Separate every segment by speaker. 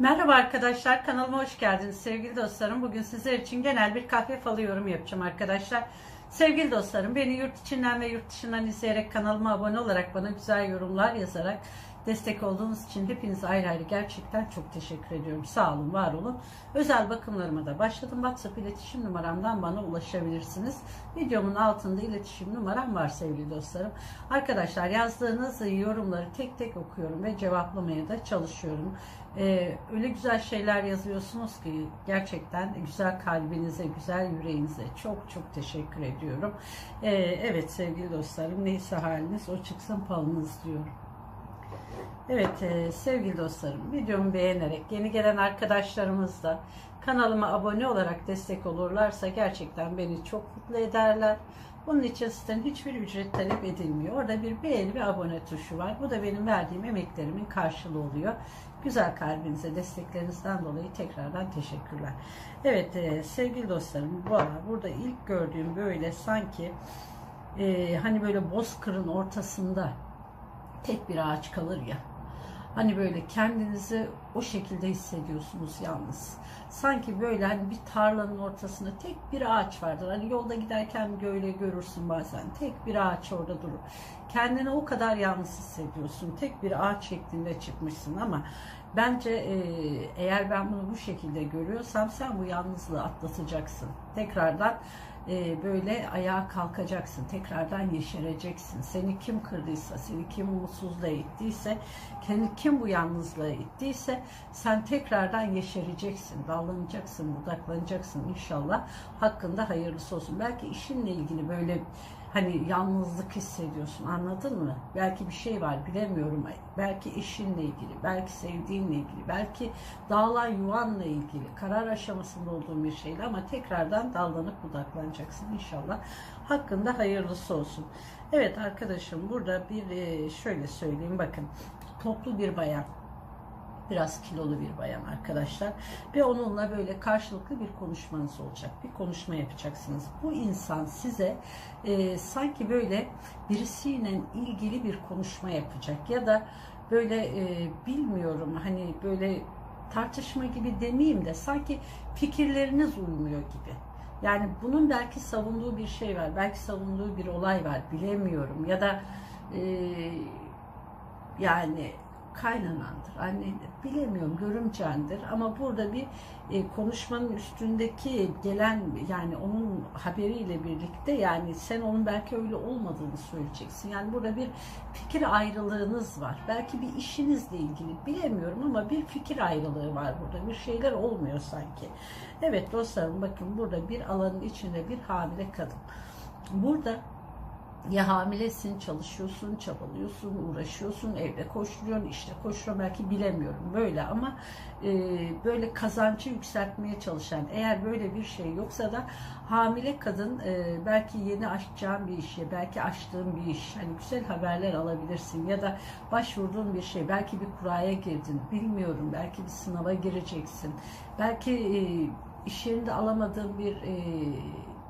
Speaker 1: Merhaba arkadaşlar kanalıma hoş geldiniz sevgili dostlarım. Bugün sizler için genel bir kahve falı yorum yapacağım arkadaşlar. Sevgili dostlarım beni yurt içinden ve yurt dışından izleyerek kanalıma abone olarak bana güzel yorumlar yazarak destek olduğunuz için hepinize ayrı ayrı gerçekten çok teşekkür ediyorum. Sağ olun, var olun. Özel bakımlarıma da başladım. WhatsApp iletişim numaramdan bana ulaşabilirsiniz. Videomun altında iletişim numaram var sevgili dostlarım. Arkadaşlar yazdığınız yorumları tek tek okuyorum ve cevaplamaya da çalışıyorum. Ee, öyle güzel şeyler yazıyorsunuz ki gerçekten güzel kalbinize, güzel yüreğinize çok çok teşekkür ediyorum. Ee, evet sevgili dostlarım neyse haliniz o çıksın palınız diyorum. Evet e, sevgili dostlarım videomu beğenerek yeni gelen arkadaşlarımız da kanalıma abone olarak destek olurlarsa gerçekten beni çok mutlu ederler. Bunun için sizden hiçbir ücret talep edilmiyor. Orada bir beğeni ve abone tuşu var. Bu da benim verdiğim emeklerimin karşılığı oluyor. Güzel kalbinize desteklerinizden dolayı tekrardan teşekkürler. Evet e, sevgili dostlarım bu ara burada ilk gördüğüm böyle sanki e, hani böyle bozkırın ortasında tek bir ağaç kalır ya. Hani böyle kendinizi o şekilde hissediyorsunuz yalnız. Sanki böyle hani bir tarlanın ortasında tek bir ağaç vardır. Hani yolda giderken böyle görürsün bazen. Tek bir ağaç orada durur. Kendini o kadar yalnız hissediyorsun. Tek bir ağaç şeklinde çıkmışsın ama bence e, eğer ben bunu bu şekilde görüyorsam sen bu yalnızlığı atlatacaksın. Tekrardan e, böyle ayağa kalkacaksın. Tekrardan yeşereceksin. Seni kim kırdıysa, seni kim umutsuzluğa ittiyse, kendi kim bu yalnızlığa ittiyse sen tekrardan yeşereceksin. Dallanacaksın, budaklanacaksın inşallah. Hakkında hayırlısı olsun. Belki işinle ilgili böyle hani yalnızlık hissediyorsun anladın mı? Belki bir şey var bilemiyorum. Belki işinle ilgili, belki sevdiğinle ilgili, belki dağılan yuvanla ilgili karar aşamasında olduğun bir şeyle ama tekrardan dallanıp budaklanacaksın inşallah. Hakkında hayırlısı olsun. Evet arkadaşım burada bir e, şöyle söyleyeyim bakın toplu bir bayan biraz kilolu bir bayan arkadaşlar. Ve onunla böyle karşılıklı bir konuşmanız olacak. Bir konuşma yapacaksınız. Bu insan size e, sanki böyle birisiyle ilgili bir konuşma yapacak. Ya da böyle e, bilmiyorum hani böyle tartışma gibi demeyeyim de sanki fikirleriniz uymuyor gibi. Yani bunun belki savunduğu bir şey var belki savunduğu bir olay var bilemiyorum. Ya da e, yani kaynanandır, annendir, bilemiyorum, görümcendir ama burada bir e, konuşmanın üstündeki gelen yani onun haberiyle birlikte yani sen onun belki öyle olmadığını söyleyeceksin. Yani burada bir fikir ayrılığınız var. Belki bir işinizle ilgili bilemiyorum ama bir fikir ayrılığı var burada. Bir şeyler olmuyor sanki. Evet dostlarım bakın burada bir alanın içinde bir hamile kadın. Burada ya hamilesin, çalışıyorsun, çabalıyorsun, uğraşıyorsun, evde koşturuyorsun, işte koşturuyorsun belki bilemiyorum böyle ama e, böyle kazancı yükseltmeye çalışan eğer böyle bir şey yoksa da hamile kadın e, belki yeni açacağın bir iş ya belki açtığın bir iş hani güzel haberler alabilirsin ya da başvurduğun bir şey belki bir kuraya girdin bilmiyorum belki bir sınava gireceksin belki e, iş yerinde alamadığın bir e,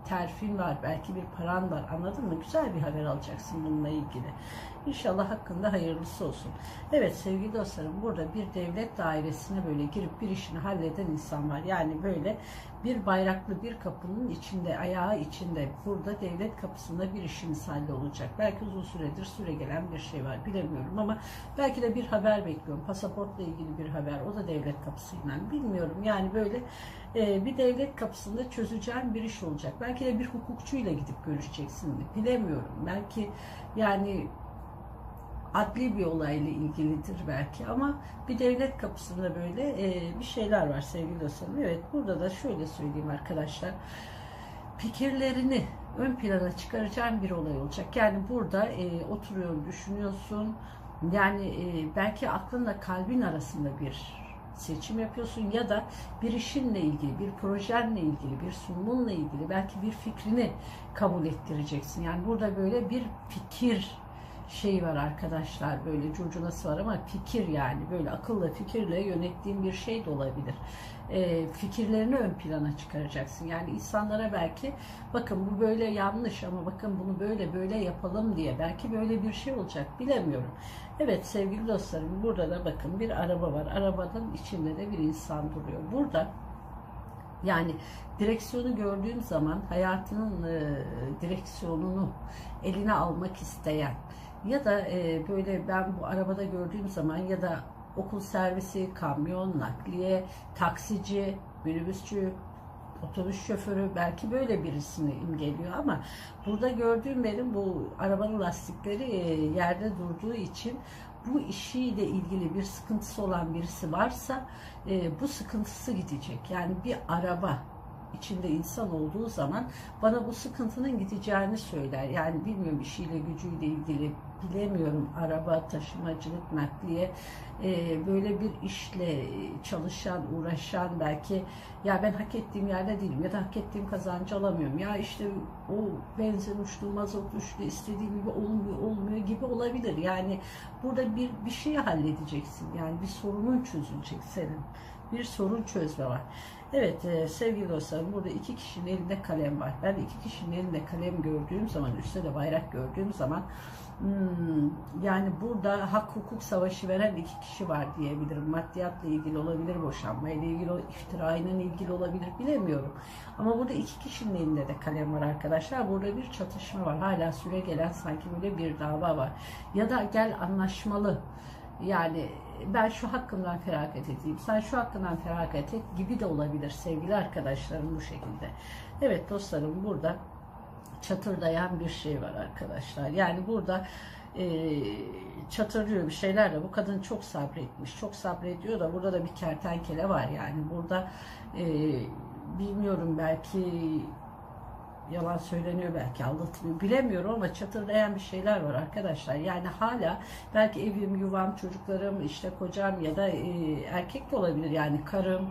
Speaker 1: terfin var, belki bir paran var anladın mı? Güzel bir haber alacaksın bununla ilgili. İnşallah hakkında hayırlısı olsun. Evet sevgili dostlarım burada bir devlet dairesine böyle girip bir işini halleden insan var. Yani böyle bir bayraklı bir kapının içinde, ayağı içinde burada devlet kapısında bir işiniz hallolacak. Belki uzun süredir süre gelen bir şey var bilemiyorum ama belki de bir haber bekliyorum. Pasaportla ilgili bir haber. O da devlet kapısıyla. Bilmiyorum yani böyle e, bir devlet kapısında çözeceğin bir iş olacak. Belki de bir hukukçuyla gidip görüşeceksin. Bilemiyorum. Belki yani adli bir olayla ilgilidir belki ama bir devlet kapısında böyle e, bir şeyler var sevgili dostlarım. Evet burada da şöyle söyleyeyim arkadaşlar. Fikirlerini ön plana çıkaracağın bir olay olacak. Yani burada e, oturuyorsun, düşünüyorsun. Yani e, belki aklınla kalbin arasında bir seçim yapıyorsun ya da bir işinle ilgili, bir projenle ilgili, bir sunumunla ilgili belki bir fikrini kabul ettireceksin. Yani burada böyle bir fikir şey var arkadaşlar böyle curcunası var ama fikir yani böyle akılla fikirle yönettiğim bir şey de olabilir. e, fikirlerini ön plana çıkaracaksın. Yani insanlara belki bakın bu böyle yanlış ama bakın bunu böyle böyle yapalım diye belki böyle bir şey olacak bilemiyorum. Evet sevgili dostlarım burada da bakın bir araba var. Arabanın içinde de bir insan duruyor. Burada yani direksiyonu gördüğüm zaman hayatının e, direksiyonunu eline almak isteyen ya da e, böyle ben bu arabada gördüğüm zaman ya da okul servisi, kamyon, nakliye, taksici, minibüsçü, otobüs şoförü belki böyle birisini imgeliyor ama burada gördüğüm benim bu arabanın lastikleri e, yerde durduğu için bu işiyle ilgili bir sıkıntısı olan birisi varsa e, bu sıkıntısı gidecek. Yani bir araba içinde insan olduğu zaman bana bu sıkıntının gideceğini söyler. Yani bilmiyorum işiyle gücüyle ilgili bilemiyorum araba taşımacılık nakliye e, böyle bir işle çalışan uğraşan belki ya ben hak ettiğim yerde değilim ya da hak ettiğim kazancı alamıyorum. Ya işte o benzin uçtu mazot uçtu istediğim gibi olmuyor olmuyor gibi olabilir. Yani burada bir bir şeyi halledeceksin. Yani bir sorunun çözülecek senin bir sorun çözme var. Evet e, sevgili dostlarım burada iki kişinin elinde kalem var. Ben iki kişinin elinde kalem gördüğüm zaman üstte de bayrak gördüğüm zaman hmm, yani burada hak hukuk savaşı veren iki kişi var diyebilirim. Maddiyatla ilgili olabilir, boşanmayla ilgili, iftirayla ilgili olabilir bilemiyorum. Ama burada iki kişinin elinde de kalem var arkadaşlar. Burada bir çatışma var. Hala süre gelen sanki böyle bir dava var. Ya da gel anlaşmalı yani ben şu hakkımdan feragat edeyim, sen şu hakkından feragat et gibi de olabilir sevgili arkadaşlarım bu şekilde. Evet dostlarım burada çatırdayan bir şey var arkadaşlar. Yani burada e, çatırlıyor bir şeyler de bu kadın çok sabretmiş, çok sabrediyor da burada da bir kertenkele var yani burada e, bilmiyorum belki yalan söyleniyor belki aldatılıyor. Bilemiyorum ama çatırdayan bir şeyler var arkadaşlar. Yani hala belki evim, yuvam, çocuklarım, işte kocam ya da e, erkek de olabilir. Yani karım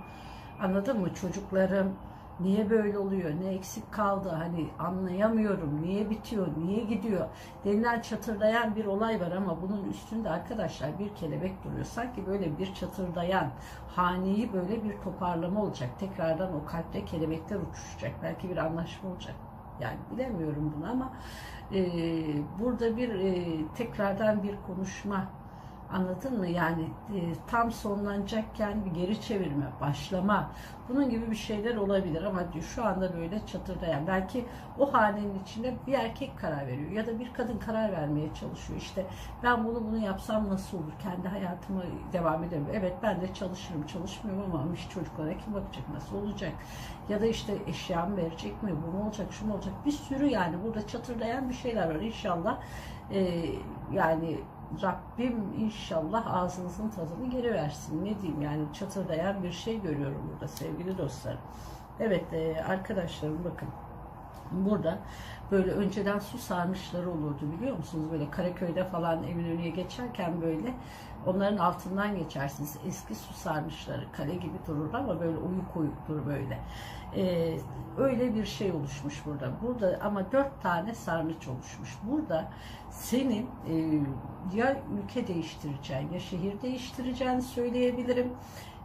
Speaker 1: anladın mı? Çocuklarım Niye böyle oluyor? Ne eksik kaldı? Hani anlayamıyorum. Niye bitiyor? Niye gidiyor? Denilen çatırdayan bir olay var ama bunun üstünde arkadaşlar bir kelebek duruyor. Sanki böyle bir çatırdayan haneyi böyle bir toparlama olacak. Tekrardan o kalpte kelebekler uçuşacak. Belki bir anlaşma olacak. Yani bilemiyorum bunu ama e, burada bir e, tekrardan bir konuşma Anladın mı? Yani e, tam sonlanacakken bir geri çevirme, başlama. Bunun gibi bir şeyler olabilir ama şu anda böyle çatırdayan. Belki o hanenin içinde bir erkek karar veriyor ya da bir kadın karar vermeye çalışıyor. İşte ben bunu bunu yapsam nasıl olur? Kendi hayatıma devam ederim. Evet ben de çalışırım, çalışmıyorum ama iş çocuklara kim bakacak? Nasıl olacak? Ya da işte eşyamı verecek mi? Bu mu olacak? Şu mu olacak? Bir sürü yani burada çatırdayan bir şeyler var. İnşallah e, yani Rabbim inşallah ağzınızın tadını geri versin. Ne diyeyim yani çatırdayan bir şey görüyorum burada sevgili dostlarım. Evet e, arkadaşlarım bakın burada böyle önceden su sarmışları olurdu biliyor musunuz? Böyle Karaköy'de falan evin önüne geçerken böyle onların altından geçersiniz. Eski su sarmışları kale gibi durur ama böyle oyuk oyuktur böyle. Ee, öyle bir şey oluşmuş burada. Burada ama dört tane sarnıç oluşmuş. Burada senin e, ya ülke değiştireceğin ya şehir değiştireceğini söyleyebilirim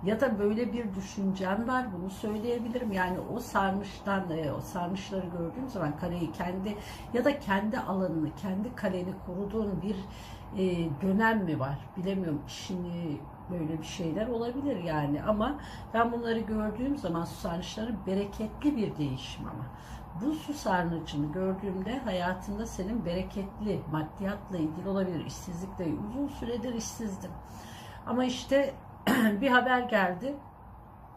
Speaker 1: ya da böyle bir düşüncen var bunu söyleyebilirim. Yani o sarmıştan e, o sarmışları gördüğüm zaman kaleyi kendi ya da kendi alanını, kendi kaleni koruduğun bir e, dönem mi var? Bilemiyorum. Şimdi böyle bir şeyler olabilir yani ama ben bunları gördüğüm zaman su sarnıçları bereketli bir değişim ama bu su sarnıcını gördüğümde hayatında senin bereketli maddiyatla ilgili olabilir işsizlikle uzun süredir işsizdim ama işte bir haber geldi.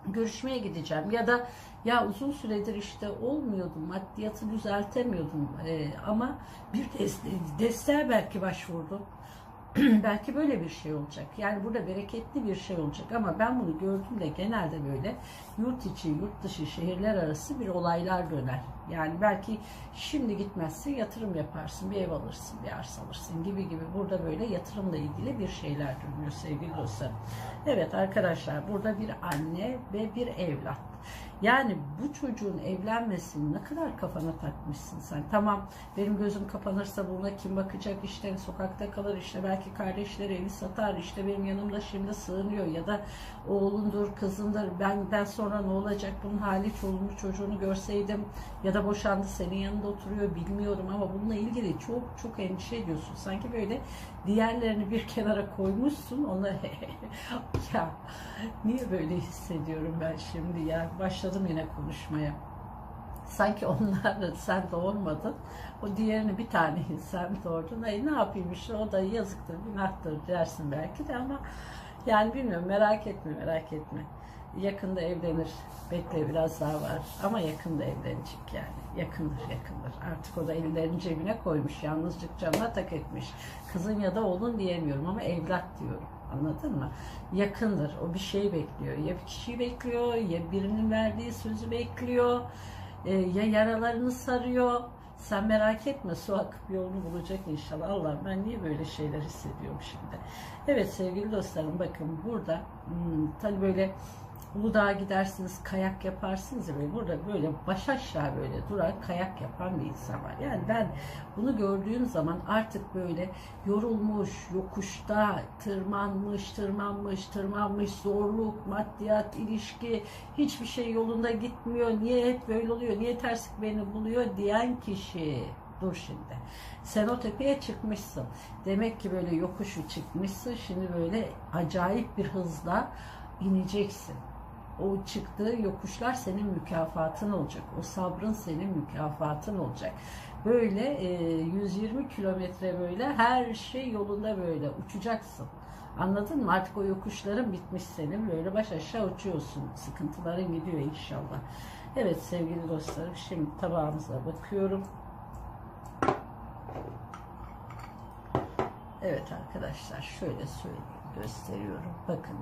Speaker 1: Görüşmeye gideceğim. Ya da ya uzun süredir işte olmuyordum maddiyatı düzeltemiyordum ee, ama bir desteğe belki başvurdum belki böyle bir şey olacak. Yani burada bereketli bir şey olacak ama ben bunu gördüğümde genelde böyle yurt içi, yurt dışı, şehirler arası bir olaylar döner. Yani belki şimdi gitmezsin yatırım yaparsın, bir ev alırsın, bir arsa alırsın gibi gibi burada böyle yatırımla ilgili bir şeyler dönüyor sevgili dostlarım. Evet arkadaşlar burada bir anne ve bir evlat. Yani bu çocuğun evlenmesini ne kadar kafana takmışsın sen. Tamam benim gözüm kapanırsa buna kim bakacak işte sokakta kalır işte belki kardeşleri evi satar işte benim yanımda şimdi sığınıyor ya da oğlundur kızındır benden sonra ne olacak bunun hali çoluğunu çocuğunu görseydim ya da boşandı senin yanında oturuyor bilmiyorum ama bununla ilgili çok çok endişe ediyorsun. Sanki böyle diğerlerini bir kenara koymuşsun onları ya niye böyle hissediyorum ben şimdi ya başladım yine konuşmaya. Sanki onları sen doğurmadın. O diğerini bir taneyi sen doğurdun. Ay ne yapayım işte o da yazıktır, günahtır dersin belki de ama yani bilmiyorum merak etme merak etme. Yakında evlenir. Bekle biraz daha var. Ama yakında evlenecek yani. Yakındır yakındır. Artık o da ellerini cebine koymuş. Yalnızlık canına tak etmiş. Kızın ya da oğlun diyemiyorum ama evlat diyorum. Anladın mı? Yakındır. O bir şey bekliyor. Ya bir kişiyi bekliyor, ya birinin verdiği sözü bekliyor, e, ya yaralarını sarıyor. Sen merak etme su akıp yolunu bulacak inşallah. Allah ben niye böyle şeyler hissediyorum şimdi. Evet sevgili dostlarım bakın burada tabii böyle Uludağ'a gidersiniz kayak yaparsınız ya böyle burada böyle baş aşağı böyle duran kayak yapan bir insan var. Yani ben bunu gördüğüm zaman artık böyle yorulmuş, yokuşta tırmanmış, tırmanmış, tırmanmış, zorluk, maddiyat, ilişki, hiçbir şey yolunda gitmiyor. Niye hep böyle oluyor, niye terslik beni buluyor diyen kişi dur şimdi. Sen o tepeye çıkmışsın. Demek ki böyle yokuşu çıkmışsın. Şimdi böyle acayip bir hızla ineceksin. O çıktığı yokuşlar senin mükafatın olacak. O sabrın senin mükafatın olacak. Böyle e, 120 kilometre böyle her şey yolunda böyle uçacaksın. Anladın mı? Artık o yokuşların bitmiş senin. Böyle baş aşağı uçuyorsun. Sıkıntıların gidiyor inşallah. Evet sevgili dostlarım şimdi tabağımıza bakıyorum. Evet arkadaşlar şöyle söyleyeyim gösteriyorum. Bakın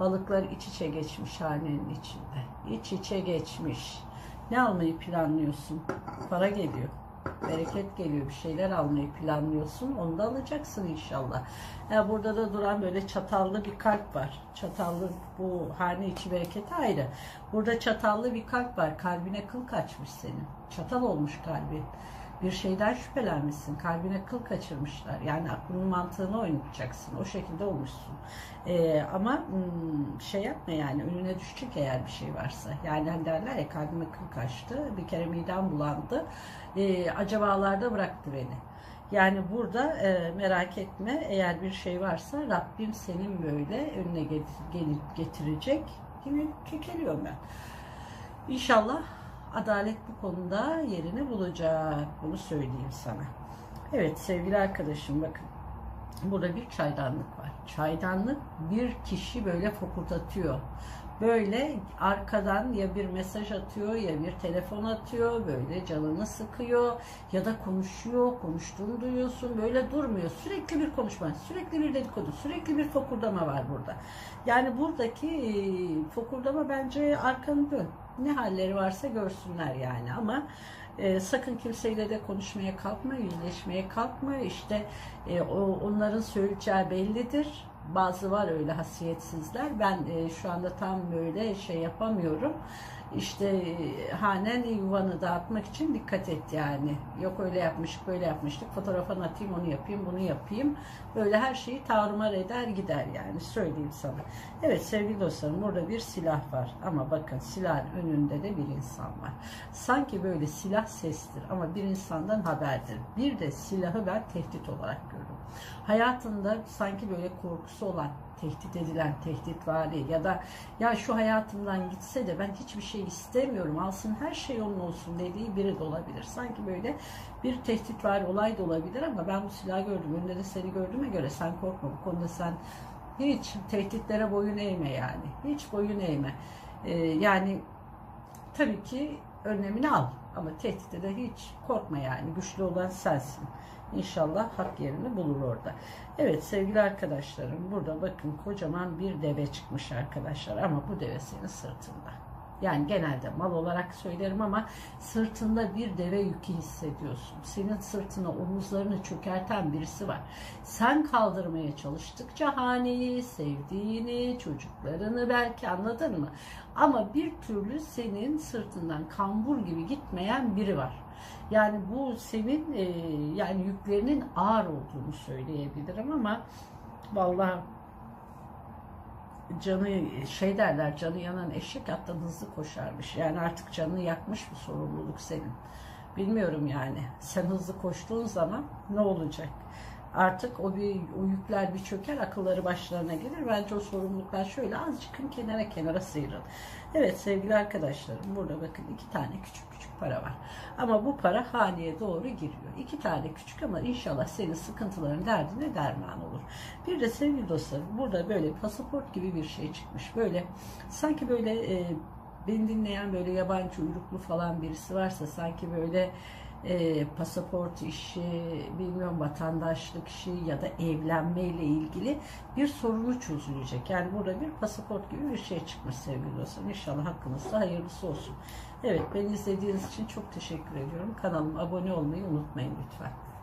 Speaker 1: balıklar iç içe geçmiş hanenin içinde. İç içe geçmiş. Ne almayı planlıyorsun? Para geliyor. Bereket geliyor. Bir şeyler almayı planlıyorsun. Onu da alacaksın inşallah. Ya burada da duran böyle çatallı bir kalp var. Çatallı bu hane içi bereketi ayrı. Burada çatallı bir kalp var. Kalbine kıl kaçmış senin. Çatal olmuş kalbi bir şeyden şüphelenmişsin. Kalbine kıl kaçırmışlar. Yani aklının mantığını oynatacaksın. O şekilde olmuşsun. Ee, ama hmm, şey yapma yani önüne düşecek eğer bir şey varsa. Yani hani derler ya kalbime kıl kaçtı. Bir kere midem bulandı. Ee, acabalarda bıraktı beni. Yani burada e, merak etme eğer bir şey varsa Rabbim senin böyle önüne gelip getirecek gibi kekeliyorum ben. İnşallah adalet bu konuda yerini bulacak. Bunu söyleyeyim sana. Evet sevgili arkadaşım bakın. Burada bir çaydanlık var. Çaydanlık bir kişi böyle fokurdatıyor. Böyle arkadan ya bir mesaj atıyor ya bir telefon atıyor. Böyle canını sıkıyor ya da konuşuyor. Konuştuğunu duyuyorsun. Böyle durmuyor. Sürekli bir konuşma, sürekli bir dedikodu, sürekli bir fokurdama var burada. Yani buradaki fokurdama bence arkanı dön ne halleri varsa görsünler yani ama e, sakın kimseyle de konuşmaya kalkma, yüzleşmeye kalkma. İşte e, o, onların söyleyeceği bellidir. Bazı var öyle hasiyetsizler. Ben e, şu anda tam böyle şey yapamıyorum işte hanen yuvanı dağıtmak için dikkat et yani. Yok öyle yapmıştık, böyle yapmıştık. Fotoğrafını atayım, onu yapayım, bunu yapayım. Böyle her şeyi tarumar eder gider yani söyleyeyim sana. Evet sevgili dostlarım burada bir silah var. Ama bakın silahın önünde de bir insan var. Sanki böyle silah sestir ama bir insandan haberdir. Bir de silahı ben tehdit olarak görüyorum. Hayatında sanki böyle korkusu olan tehdit edilen, tehdit vari ya da ya şu hayatımdan gitse de ben hiçbir şey istemiyorum, alsın her şey onun olsun dediği biri de olabilir. Sanki böyle bir tehdit var olay da olabilir ama ben bu silahı gördüm, önünde de seni gördüğüme göre sen korkma bu konuda sen hiç tehditlere boyun eğme yani. Hiç boyun eğme. Ee, yani tabii ki önlemini al ama tehditte de hiç korkma yani. Güçlü olan sensin. İnşallah hak yerini bulur orada. Evet sevgili arkadaşlarım burada bakın kocaman bir deve çıkmış arkadaşlar ama bu deve senin sırtında. Yani genelde mal olarak söylerim ama sırtında bir deve yükü hissediyorsun. Senin sırtına omuzlarını çökerten birisi var. Sen kaldırmaya çalıştıkça haneyi, sevdiğini, çocuklarını belki anladın mı? Ama bir türlü senin sırtından kambur gibi gitmeyen biri var. Yani bu senin e, yani yüklerinin ağır olduğunu söyleyebilirim ama vallahi canı şey derler canı yanan eşek attan hızlı koşarmış. Yani artık canını yakmış bu sorumluluk senin. Bilmiyorum yani. Sen hızlı koştuğun zaman ne olacak? Artık o bir o yükler bir çöker, akılları başlarına gelir. Bence o sorumluluklar şöyle azıcık kenara kenara sıyrıl. Evet sevgili arkadaşlarım burada bakın iki tane küçük küçük para var. Ama bu para haneye doğru giriyor. İki tane küçük ama inşallah senin sıkıntıların derdine derman olur. Bir de sevgili dostlarım burada böyle pasaport gibi bir şey çıkmış. Böyle sanki böyle e, beni dinleyen böyle yabancı uyruklu falan birisi varsa sanki böyle e, pasaport işi, bilmiyorum vatandaşlık işi ya da evlenmeyle ilgili bir sorunu çözülecek. Yani burada bir pasaport gibi bir şey çıkmış sevgili dostlar. İnşallah hakkınızda hayırlısı olsun. Evet beni izlediğiniz için çok teşekkür ediyorum. Kanalıma abone olmayı unutmayın lütfen.